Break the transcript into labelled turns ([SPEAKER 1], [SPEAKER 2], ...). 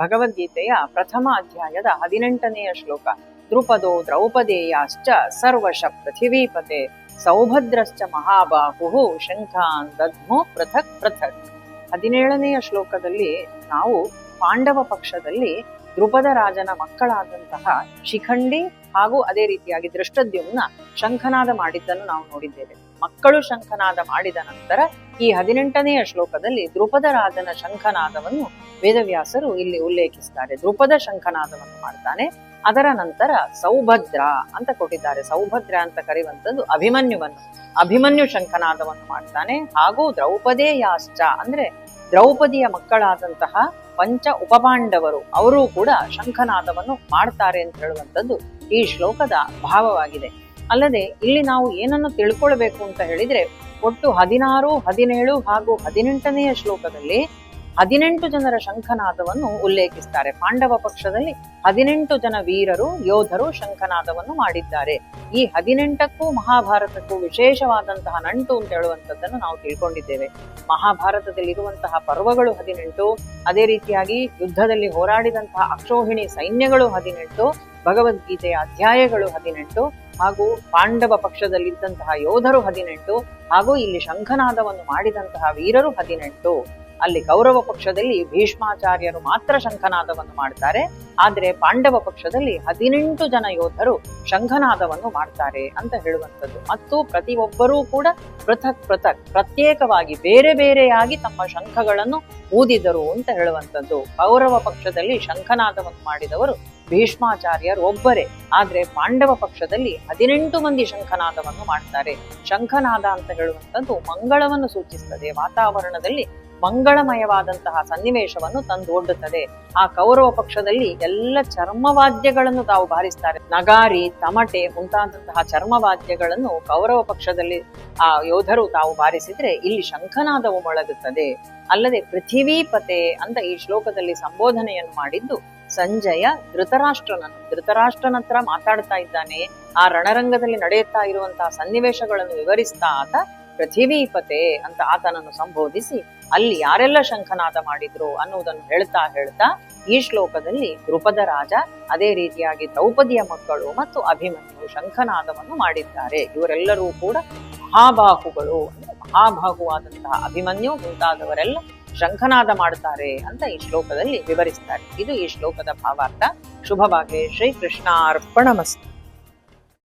[SPEAKER 1] ಭಗವದ್ಗೀತೆಯ ಪ್ರಥಮ ಅಧ್ಯಾಯದ ಹದಿನೆಂಟನೆಯ ಶ್ಲೋಕ. ದ್ರುಪದೋ ದ್ರೌಪದೇಯಾಶ್ಚ ಸರ್ವಶ ಪೃಥಿವೀಪತೆ ಸೌಭದ್ರಶ್ಚ ಮಹಾಬಾಹು ಶಂಖಾನ್ ದಧ್ಮೋ ಪೃಥಕ್ ಪೃಥಕ್. ಹದಿನೇಳನೆಯ ಶ್ಲೋಕದಲ್ಲಿ ನಾವು ಪಾಂಡವ ಪಕ್ಷದಲ್ಲಿ ದ್ರುಪದ ರಾಜನ ಮಕ್ಕಳಾದಂತಹ ಶಿಖಂಡಿ ಹಾಗೂ ಅದೇ ರೀತಿಯಾಗಿ ದೃಷ್ಟದ್ಯುಮ್ನ ಶಂಖನಾದ ಮಾಡಿದ್ದನ್ನು ನಾವು ನೋಡಿದ್ದೇವೆ. ಮಕ್ಕಳು ಶಂಖನಾದ ಮಾಡಿದ ನಂತರ ಈ ಹದಿನೆಂಟನೆಯ ಶ್ಲೋಕದಲ್ಲಿ ದ್ರುಪದ ರಾಜನ ಶಂಖನಾದವನ್ನು ವೇದವ್ಯಾಸರು ಇಲ್ಲಿ ಉಲ್ಲೇಖಿಸ್ತಾರೆ. ದ್ರುಪದ ಶಂಖನಾದವನ್ನು ಮಾಡ್ತಾನೆ. ಅದರ ನಂತರ ಸೌಭದ್ರ ಅಂತ ಕೊಟ್ಟಿದ್ದಾರೆ. ಸೌಭದ್ರ ಅಂತ ಕರೆಯುವಂಥದ್ದು ಅಭಿಮನ್ಯುವನ್ನು. ಅಭಿಮನ್ಯು ಶಂಖನಾದವನ್ನು ಮಾಡ್ತಾನೆ ಹಾಗೂ ದ್ರೌಪದೇಯಾಶ್ಚ ಅಂದ್ರೆ ದ್ರೌಪದಿಯ ಮಕ್ಕಳಾದಂತಹ ಪಂಚ ಉಪಪಾಂಡವರು, ಅವರೂ ಕೂಡ ಶಂಖನಾದವನ್ನು ಮಾಡ್ತಾರೆ ಅಂತ ಹೇಳುವಂಥದ್ದು ಈ ಶ್ಲೋಕದ ಭಾವವಾಗಿದೆ. ಅಲ್ಲದೆ ಇಲ್ಲಿ ನಾವು ಏನನ್ನು ತಿಳ್ಕೊಳ್ಬೇಕು ಅಂತ ಹೇಳಿದ್ರೆ, ಒಟ್ಟು ಹದಿನಾರು, ಹದಿನೇಳು ಹಾಗೂ ಹದಿನೆಂಟನೆಯ ಶ್ಲೋಕದಲ್ಲಿ ಹದಿನೆಂಟು ಜನರ ಶಂಖನಾದವನ್ನು ಉಲ್ಲೇಖಿಸ್ತಾರೆ. ಪಾಂಡವ ಪಕ್ಷದಲ್ಲಿ ಹದಿನೆಂಟು ಜನ ವೀರರು, ಯೋಧರು ಶಂಖನಾದವನ್ನು ಮಾಡಿದ್ದಾರೆ. ಈ ಹದಿನೆಂಟಕ್ಕೂ ಮಹಾಭಾರತಕ್ಕೂ ವಿಶೇಷವಾದಂತಹ ನಂಟು ಅಂತ ಹೇಳುವಂಥದ್ದನ್ನು ನಾವು ತಿಳ್ಕೊಂಡಿದ್ದೇವೆ. ಮಹಾಭಾರತದಲ್ಲಿ ಇರುವಂತಹ ಪರ್ವಗಳು ಹದಿನೆಂಟು, ಅದೇ ರೀತಿಯಾಗಿ ಯುದ್ಧದಲ್ಲಿ ಹೋರಾಡಿದಂತಹ ಅಕ್ಷೋಹಿಣಿ ಸೈನ್ಯಗಳು ಹದಿನೆಂಟು, ಭಗವದ್ಗೀತೆಯ ಅಧ್ಯಾಯಗಳು ಹದಿನೆಂಟು ಹಾಗೂ ಪಾಂಡವ ಪಕ್ಷದಲ್ಲಿದ್ದಂತಹ ಯೋಧರು ಹದಿನೆಂಟು ಹಾಗೂ ಇಲ್ಲಿ ಶಂಖನಾದವನ್ನು ಮಾಡಿದಂತಹ ವೀರರು ಹದಿನೆಂಟು. ಅಲ್ಲಿ ಕೌರವ ಪಕ್ಷದಲ್ಲಿ ಭೀಷ್ಮಾಚಾರ್ಯರು ಮಾತ್ರ ಶಂಖನಾದವನ್ನು ಮಾಡ್ತಾರೆ. ಆದರೆ ಪಾಂಡವ ಪಕ್ಷದಲ್ಲಿ ಹದಿನೆಂಟು ಜನ ಯೋಧರು ಶಂಖನಾದವನ್ನು ಮಾಡ್ತಾರೆ ಅಂತ ಹೇಳುವಂಥದ್ದು. ಮತ್ತು ಪ್ರತಿಯೊಬ್ಬರೂ ಕೂಡ ಪೃಥಕ್ ಪೃಥಕ್, ಪ್ರತ್ಯೇಕವಾಗಿ ಬೇರೆ ಬೇರೆಯಾಗಿ ತಮ್ಮ ಶಂಖಗಳನ್ನು ಊದಿದರು ಅಂತ ಹೇಳುವಂಥದ್ದು. ಕೌರವ ಪಕ್ಷದಲ್ಲಿ ಶಂಖನಾದವನ್ನು ಮಾಡಿದವರು ಭೀಷ್ಮಾಚಾರ್ಯರು ಒಬ್ಬರೇ. ಆದರೆ ಪಾಂಡವ ಪಕ್ಷದಲ್ಲಿ ಹದಿನೆಂಟು ಮಂದಿ ಶಂಖನಾದವನ್ನು ಮಾಡ್ತಾರೆ. ಶಂಖನಾದ ಅಂತ ಹೇಳುವಂಥದ್ದು ಮಂಗಳವನ್ನು ಸೂಚಿಸ್ತದೆ. ವಾತಾವರಣದಲ್ಲಿ ಮಂಗಳಮಯವಾದಂತಹ ಸನ್ನಿವೇಶವನ್ನು ತಂದು ಒಡ್ಡುತ್ತದೆ. ಆ ಕೌರವ ಪಕ್ಷದಲ್ಲಿ ಎಲ್ಲ ಚರ್ಮವಾದ್ಯಗಳನ್ನು ತಾವು ಬಾರಿಸ್ತಾರೆ. ನಗಾರಿ, ತಮಟೆ ಮುಂತಾದಂತಹ ಚರ್ಮವಾದ್ಯಗಳನ್ನು ಕೌರವ ಪಕ್ಷದಲ್ಲಿ, ಆ ಯೋಧರು ತಾವು ಬಾರಿಸಿದ್ರೆ ಇಲ್ಲಿ ಶಂಖನಾದವು ಮೊಳಗುತ್ತದೆ. ಅಲ್ಲದೆ ಪೃಥಿವೀಪತೆ ಅಂತ ಈ ಶ್ಲೋಕದಲ್ಲಿ ಸಂಬೋಧನೆಯನ್ನು ಮಾಡಿದ್ದು ಸಂಜಯ ಧೃತರಾಷ್ಟ್ರನನ್ನು. ಧೃತರಾಷ್ಟ್ರನ ಹತ್ರ ಮಾತಾಡ್ತಾ ಇದ್ದಾನೆ. ಆ ರಣರಂಗದಲ್ಲಿ ನಡೆಯುತ್ತಾ ಇರುವಂತಹ ಸನ್ನಿವೇಶಗಳನ್ನು ವಿವರಿಸ್ತಾ ಆತ ಪೃಥಿವೀಪತೆ ಅಂತ ಆತನನ್ನು ಸಂಬೋಧಿಸಿ ಅಲ್ಲಿ ಯಾರೆಲ್ಲ ಶಂಖನಾದ ಮಾಡಿದ್ರು ಅನ್ನುವುದನ್ನು ಹೇಳ್ತಾ ಹೇಳ್ತಾ ಈ ಶ್ಲೋಕದಲ್ಲಿ ದೃಪದ ರಾಜ, ಅದೇ ರೀತಿಯಾಗಿ ದ್ರೌಪದಿಯ ಮಕ್ಕಳು ಮತ್ತು ಅಭಿಮನ್ಯು ಶಂಖನಾದವನ್ನು ಮಾಡಿದ್ದಾರೆ. ಇವರೆಲ್ಲರೂ ಕೂಡ ಮಹಾಬಾಹುಗಳು. ಮಹಾಬಾಹುವಾದಂತಹ ಅಭಿಮನ್ಯು ಮುಂತಾದವರೆಲ್ಲ ಶಂಖನಾದ ಮಾಡ್ತಾರೆ ಅಂತ ಈ ಶ್ಲೋಕದಲ್ಲಿ ವಿವರಿಸ್ತಾರೆ. ಇದು ಈ ಶ್ಲೋಕದ ಭಾವಾರ್ಥ. ಶುಭವಾಗಲಿ ಶ್ರೀ ಕೃಷ್ಣಾರ್ಪಣ ಕೃಷ್ಣಾರ್ಪಣಮಸ್ತು